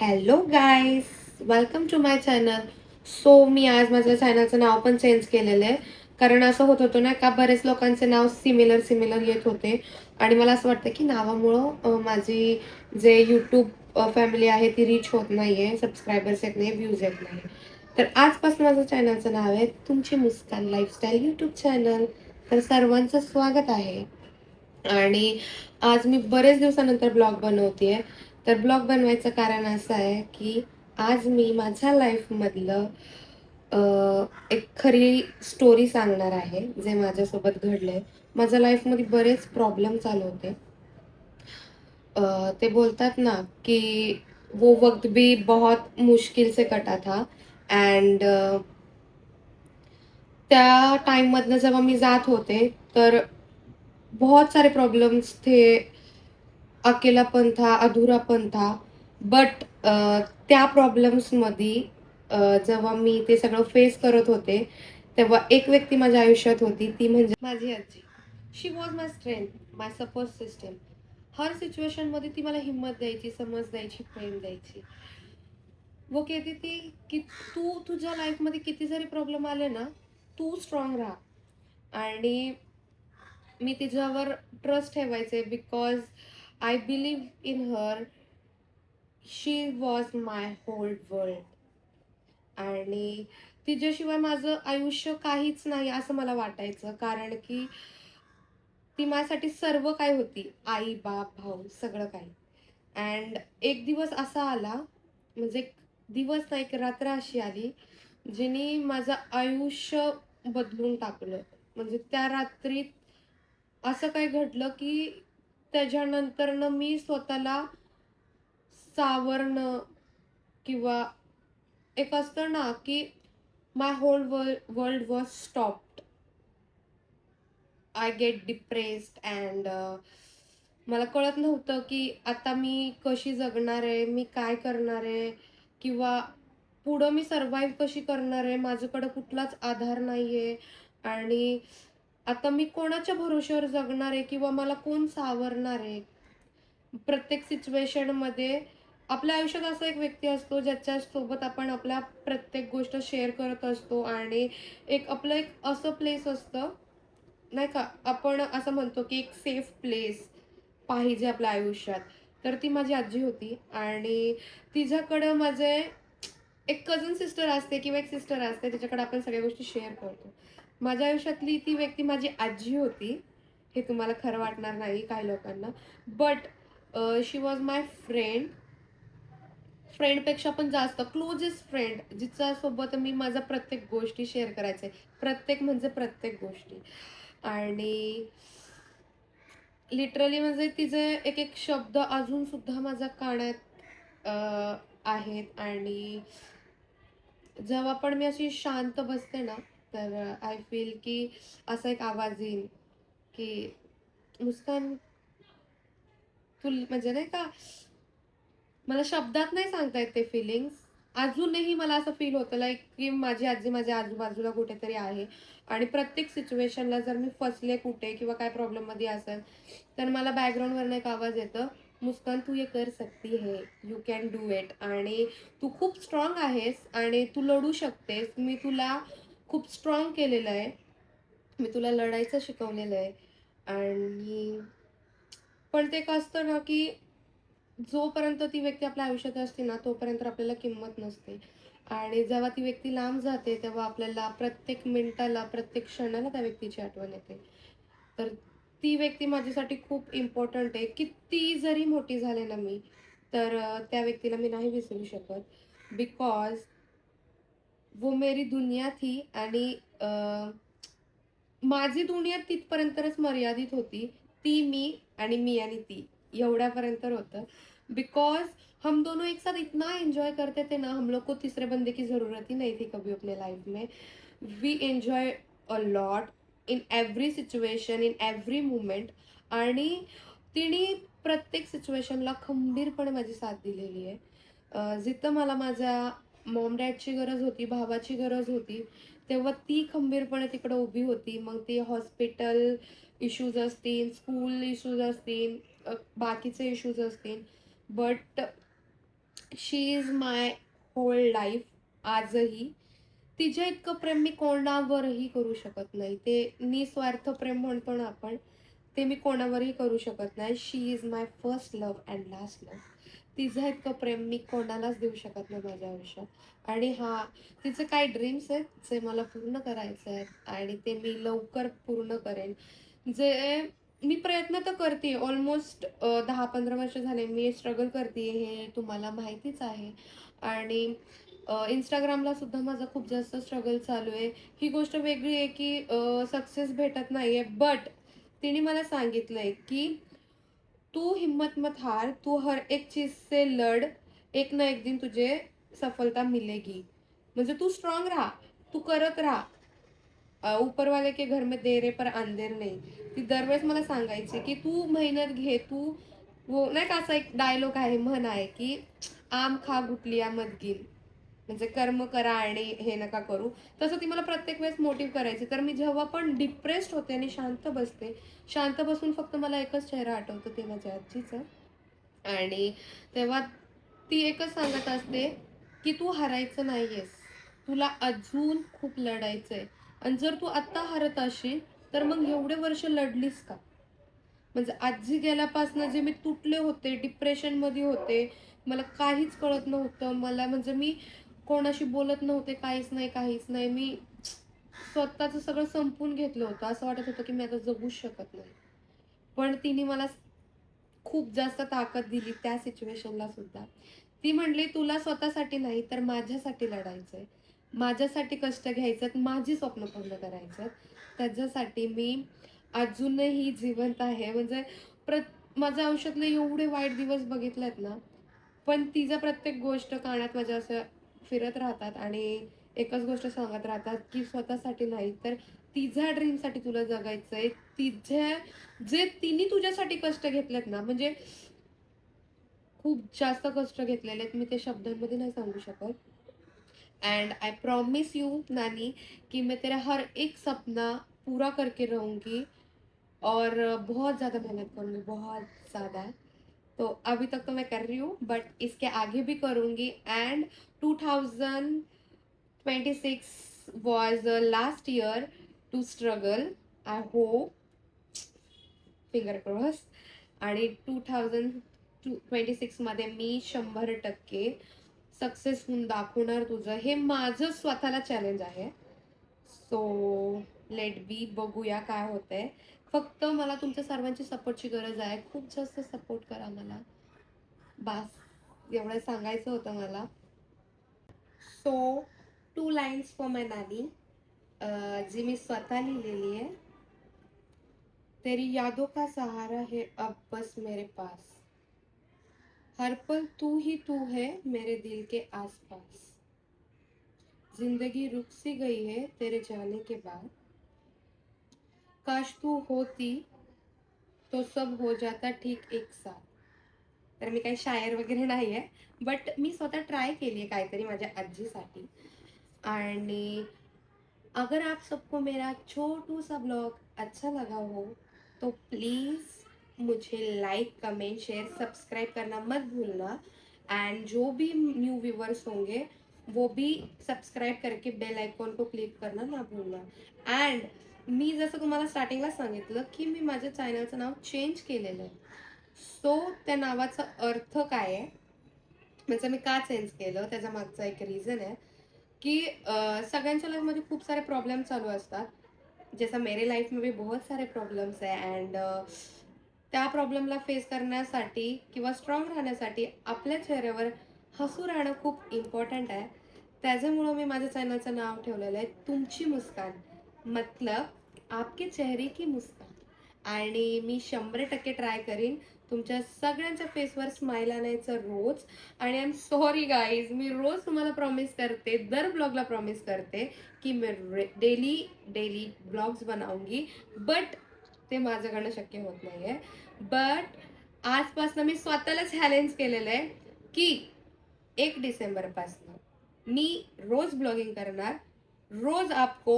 Hello guys welcome to my channel so मी आज माझ्या चॅनलचं नाव पण चेंज केलेलं आहे. कारण असं होत होतं ना का बरेच लोकांचे नाव सिमिलर सिमिलर येत होते. आणि मला असं वाटतं की नावामुळं माझी जे यूट्यूब फॅमिली आहे ती रीच होत नाही आहे सबस्क्रायबर्स येत नाही व्ह्यूज येत नाही तर आजपासून माझं चॅनलचं नाव आहे तुमची मुस्कान लाईफस्टाईल यूट्यूब चॅनल तर सर्वांचं स्वागत आहे. आणि आज मी बरेच दिवसानंतर ब्लॉग बनवते तर ब्लॉग बनवायचं कारण असं आहे की आज मी माझ्या लाईफमधलं एक खरी स्टोरी सांगणार आहे जे माझ्यासोबत घडलंय. माझ्या लाईफमध्ये बरेच प्रॉब्लेम चालू होते. ते बोलतात ना की वो वक्त भी बहुत मुश्किल से कटा था. अँड त्या टाईममधनं जेव्हा मी जात होते तर बहुत सारे प्रॉब्लेम्स थे अकेला पंथा अधुरा पंथा. बट त्या प्रॉब्लेम्समध्ये जेव्हा मी ते सगळं फेस करत होते तेव्हा एक व्यक्ती माझ्या आयुष्यात होती ती म्हणजे माझी आजी. She was my strength my support system her सिच्युएशनमध्ये ती मला हिंमत द्यायची समज द्यायची प्रेम द्यायची. वो कहती ती की तू तुझ्या लाईफमध्ये किती जरी प्रॉब्लेम आले ना तू स्ट्रॉंग राहा. आणि मी तिच्यावर ट्रस्ट ठेवायचे because I believe in her she was my whole world आणि तिच्याशिवाय माझं आयुष्य काहीच नाही असं मला वाटायचं. कारण की ती माझ्यासाठी सर्व काय होती. आई बाप भाऊ सगळं काही. अँड एक दिवस असा आला म्हणजे एक दिवस नाही एक रात्र अशी आली जिने माझं आयुष्य बदलून टाकलं. म्हणजे त्या रात्रीत असं काही घडलं की त्याच्यानंतरनं मी स्वतःला सावरणं किंवा एक असतं ना की my whole world world was stopped I get depressed and मला कळत नव्हतं की आता मी कशी जगणार आहे मी काय करणार आहे किंवा पुढं मी सर्वाईव्ह कशी करणार आहे माझ्याकडं कुठलाच आधार नाही आहे आणि आता मी कोणाच्या भरोश्यावर जगणार आहे किंवा मला कोण सावरणार आहे? प्रत्येक सिच्युएशनमध्ये आपल्या आयुष्यात असा एक व्यक्ती असतो ज्याच्यासोबत आपण आपल्या प्रत्येक गोष्ट शेअर करत असतो आणि एक आपलं एक असं प्लेस असतं नाही का? आपण असं म्हणतो की एक सेफ प्लेस पाहिजे आपल्या आयुष्यात. तर ती माझी आजी होती आणि तिच्याकडं माझे एक कझन सिस्टर असते किंवा एक सिस्टर असते तिच्याकडे आपण सगळ्या गोष्टी शेअर करतो. माझ्या आयुष्यातली ती व्यक्ती माझी आजी होती. हे तुम्हाला खरं वाटणार नाही काही लोकांना. But she was my friend फ्रेंडपेक्षा पण जास्त क्लोजेस्ट फ्रेंड जिच्यासोबत मी माझा प्रत्येक गोष्टी शेअर करायचे. प्रत्येक म्हणजे प्रत्येक गोष्टी. आणि लिटरली म्हणजे तिचे एक एक शब्द अजूनसुद्धा माझ्या कानात आहेत. आणि जेव्हा पण मी अशी शांत बसते ना तर आय फील की असा एक आवाज येईल की मुस्कान तू म्हणजे नाही का मला शब्दात नाही सांगता येत ते फिलिंग्स अजूनही मला असं फील होतं लाईक की माझी आजी माझ्या आजूबाजूला कुठेतरी आहे. आणि प्रत्येक सिच्युएशनला जर मी फसले कुठे किंवा काय प्रॉब्लेममध्ये असेल तर मला बॅकग्राऊंडवरनं एक आवाज येतं मुस्कान तू हे कर सकती है. यू कॅन डू इट आणि तू खूप स्ट्रॉंग आहेस आणि तू लढू शकतेस. मी तुला खूप स्ट्रॉंग केलेलं आहे. मी तुला लढायचं शिकवलेलं आहे. आणि पण ते एक असतं ना की जोपर्यंत ती व्यक्ती आपल्या आयुष्यात असते ना तोपर्यंत आपल्याला किंमत नसते. आणि जेव्हा ती व्यक्ती लांब जाते तेव्हा आपल्याला प्रत्येक मिनिटाला प्रत्येक क्षणाला त्या व्यक्तीची आठवण येते. तर ती व्यक्ती माझ्यासाठी खूप इम्पॉर्टंट आहे. किती जरी मोठी झाले ना मी तर त्या व्यक्तीला मी नाही विसरू शकत. बिकॉज वो मेरी दुनिया थी आणि माझी दुनिया तिथपर्यंतच मर्यादित होती. ती मी आणि मी आणि ती. एवढ्यापर्यंत होतं. बिकॉज हम दोनों एक साथ इतना एन्जॉय करते थे ना हम लोग को तीसरे बंदे की ज़रूरत ही नहीं थी कभी अपने लाइफ में. We enjoy a lot in every situation in every moment आणि तिने प्रत्येक सिच्युएशनला खंबीरपणे माझी साथ दिलेली आहे. जिथं मला माझ्या मॉम डॅडची गरज होती भावाची गरज होती तेव्हा ती खंबीरपणे तिकडे उभी होती. मग ती हॉस्पिटल इश्यूज असतील स्कूल इश्यूज असतील बाकीचे इश्यूज असतील. But she is my whole life आजही तिच्या इतकं प्रेम मी कोणावरही करू शकत नाही. ते निस्वार्थ प्रेम म्हणतो ना आपण. ते मी कोणावरही करू शकत नाही. She is my first love and last love तिचं इतकं प्रेम मी कोणालाच देऊ शकत नाही माझ्या आयुष्यात. आणि हा तिचे काय ड्रीम्स आहेत जे मला पूर्ण करायचे आहेत आणि ते मी लवकर पूर्ण करेन. जे मी प्रयत्न तर करते. ऑलमोस्ट दहा पंधरा वर्ष झाले मी स्ट्रगल करते हे तुम्हाला माहितीच आहे. आणि इंस्टाग्रामला सुद्धा माझा खूप जास्त स्ट्रगल चालू आहे. ही गोष्ट वेगळी आहे की सक्सेस भेटत नाही आहे बट तिने मला सांगितलंय की तू हिम्मत मत हार तू हर एक चीज से लढ एक ना एक दिन तुझे सफलता मिलेगी. म्हणजे तू स्ट्रॉंग राहा तू करत राहा. उपरवाले के घर में देर पर अंधेर नाही. ती दरवेळेस मला सांगायची की तू मेहनत घे तू वो नाही का असा एक डायलॉग आहे म्हण आहे की आम खा गुटलिया मत गिल म्हणजे कर्म करा आणि हे नका करू. तसं ती मला प्रत्येक वेळेस मोटिव्ह करायची. तर मी जेव्हा पण डिप्रेस्ड होते आणि शांत बसते शांत बसून फक्त मला एकच चेहरा आठवतो ते माझ्या आजीचं आणि तेव्हा ती एकच सांगत असते की तू हरायचं नाहीयेस. तुला अजून खूप लढायचं आहे आणि जर तू आत्ता हरत असशील तर मग एवढे वर्ष लढलीस का? म्हणजे आजी गेल्यापासून जे मी तुटले होते डिप्रेशनमध्ये होते मला काहीच कळत नव्हतं. मला म्हणजे मी कोणाशी बोलत नव्हते काहीच नाही काहीच नाही. मी स्वतःचं सगळं संपून घेतलं होतं. असं वाटत होतं की मी आता जगूच शकत नाही. पण तिने मला खूप जास्त ताकद दिली त्या सिच्युएशनला सुद्धा. ती म्हणली तुला स्वतःसाठी नाही तर माझ्यासाठी लढायचं आहे माझ्यासाठी कष्ट घ्यायचं माझी स्वप्न पूर्ण करायचं त्याच्यासाठी मी अजूनही जिवंत आहे. म्हणजे प्र माझ्या आयुष्यातले एवढे वाईट दिवस बघितलेत ना पण तिचा प्रत्येक गोष्ट कानात माझ्या असं फिरत राहतात आणि एकच गोष्ट सांगत राहतात की स्वतःसाठी नाही तर तिच्या ड्रीमसाठी तुला जगायचंय. तिच्या जे तिने तुझ्यासाठी कष्ट घेतलेत ना म्हणजे खूप जास्त कष्ट घेतलेले आहेत. मी ते शब्दांमध्ये नाही सांगू शकत. अँड आय प्रॉमिस यू नानी कि मैं तेरा हर एक सपना पूरा करके रहूंगी. और बहुत ज़्यादा मेहनत करूंगी बहुत ज़्यादा. तो अभी तक तो मैं कर रही हूँ बट इसके आगे भी करूंगी। And two thousand twenty six was last year to struggle I hope finger cross आणि टू थाउजंड टू ट्वेंटी सिक्समध्ये मी शंभर टक्के सक्सेस होऊन दाखवणार तुझं. हे माझं स्वतःला चॅलेंज आहे. सो लेट बी बघूया काय होतंय. फक्त मला तुमच्या सर्वांची सपोर्टची गरज आहे. खूप जास्त सपोर्ट करा मला. बास एवढं सांगायचं होतं मला. So two lines for my नानी जी मी स्वतः लिहिलेली आहे. तेरी यादों का सहारा है अब बस मेरे पास. हर पल तू ही तू है मेरे दिल के आसपास. जिंदगी रुक सी गई है तेरे जाने के बाद. काश तू होती तो सब हो जाता ठीक एक साथ. तर मी काही शायर वगैरे नाही आहे बट मी स्वतः ट्राय केली आहे काहीतरी माझ्या आजीसाठी. आणि अगर आप सबको मेरा छोटू सा ब्लॉग अच्छा लगा हो तो प्लीज़ मुझे लाइक कमेंट शेयर सब्सक्राइब करना मत भूलना. एंड जो भी न्यू व्यूवर्स होंगे वो भी सब्सक्राइब करके बेल आइकॉन को क्लिक करना ना भूलना. एंड मी जसं तुम्हाला स्टार्टिंगला सांगितलं की मी माझ्या चॅनलचं नाव चेंज केलेलं आहे. सो त्या नावाचा अर्थ काय आहे? म्हणजे मी का चेंज केलं? त्याच्या मागचा एक रिझन आहे की सगळ्यांच्या लाईफमध्ये खूप सारे प्रॉब्लेम चालू असतात. जैसा मेरे लाईफ में भी बहुत सारे प्रॉब्लेम्स आहे अँड त्या प्रॉब्लेमला फेस करण्यासाठी किंवा स्ट्रॉंग राहण्यासाठी आपल्या चेहऱ्यावर हसू राहणं खूप इम्पॉर्टंट आहे. त्याच्यामुळं मी माझ्या चॅनलचं नाव ठेवलेलं आहे तुमची मुस्कान. मतलब आपके चेहरे की मुस्कान. आणि मी शंभर टक्के ट्राय करीन तुमच्या सगळ्यांच्या फेसवर स्माईल आणायचं रोज. आणि आय एम सॉरी गाईज मी रोज तुम्हाला प्रॉमिस करते दर ब्लॉगला प्रॉमिस करते की मी डेली डेली ब्लॉग्स बनाऊंगी बट ते माझ्याकडनं शक्य होत नाही आहे बट आजपासनं मी स्वतःला चॅलेंज केलेलं आहे की एक डिसेंबरपासनं मी रोज ब्लॉगिंग करणार रोज आपको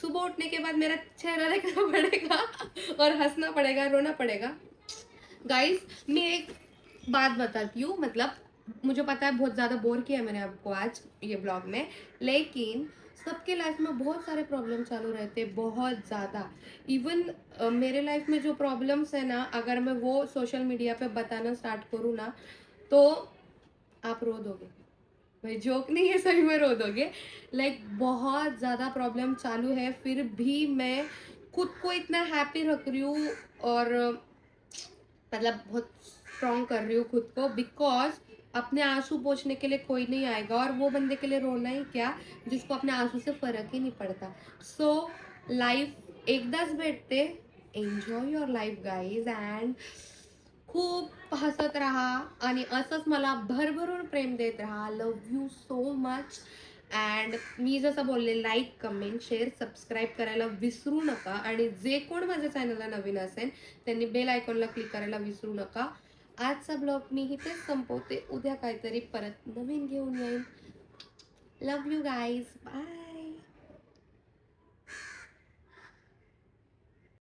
सुबह उठने के बाद मेरा चेहरा देखना पड़ेगा और हंसना पड़ेगा रोना पड़ेगा। गाइस मैं एक बात बताती हूँ मतलब मुझे पता है बहुत ज़्यादा बोर किया मैंने आपको आज ये ब्लॉग में लेकिन सबके लाइफ में बहुत सारे प्रॉब्लम चालू रहते हैं बहुत ज़्यादा। इवन uh, मेरे लाइफ में जो प्रॉब्लम्स है ना अगर मैं वो सोशल मीडिया पे बताना स्टार्ट करूँ ना तो आप रो दोगे। भाई जोक नहीं है सही में रो दोगे। लाइक बहुत ज़्यादा प्रॉब्लम चालू है, फिर भी मैं खुद को इतना हैप्पी रख रही हूँ और मतलब बहुत स्ट्रॉन्ग कर रही हूँ खुद को बिकॉज़ अपने आँसू पोछने के लिए कोई नहीं आएगा और वो बंदे के लिए रोना ही क्या, जिसको अपने आँसू से फ़र्क ही नहीं पडता। सो लाइफ एक दस बैठते enjoy your life guys and खूप हसत राहा आणि असंच मला भरभरून प्रेम देत राहा. Love you so much and मी जसं बोलले लाईक कमेंट शेअर सबस्क्राईब करायला विसरू नका. आणि जे कोण माझ्या चॅनलला नवीन असेल त्यांनी बेल आयकॉनला क्लिक करायला विसरू नका. आजचा ब्लॉग मी इथेच संपवते. उद्या काहीतरी परत नवीन घेऊन येईन. लव यू गाईज बाय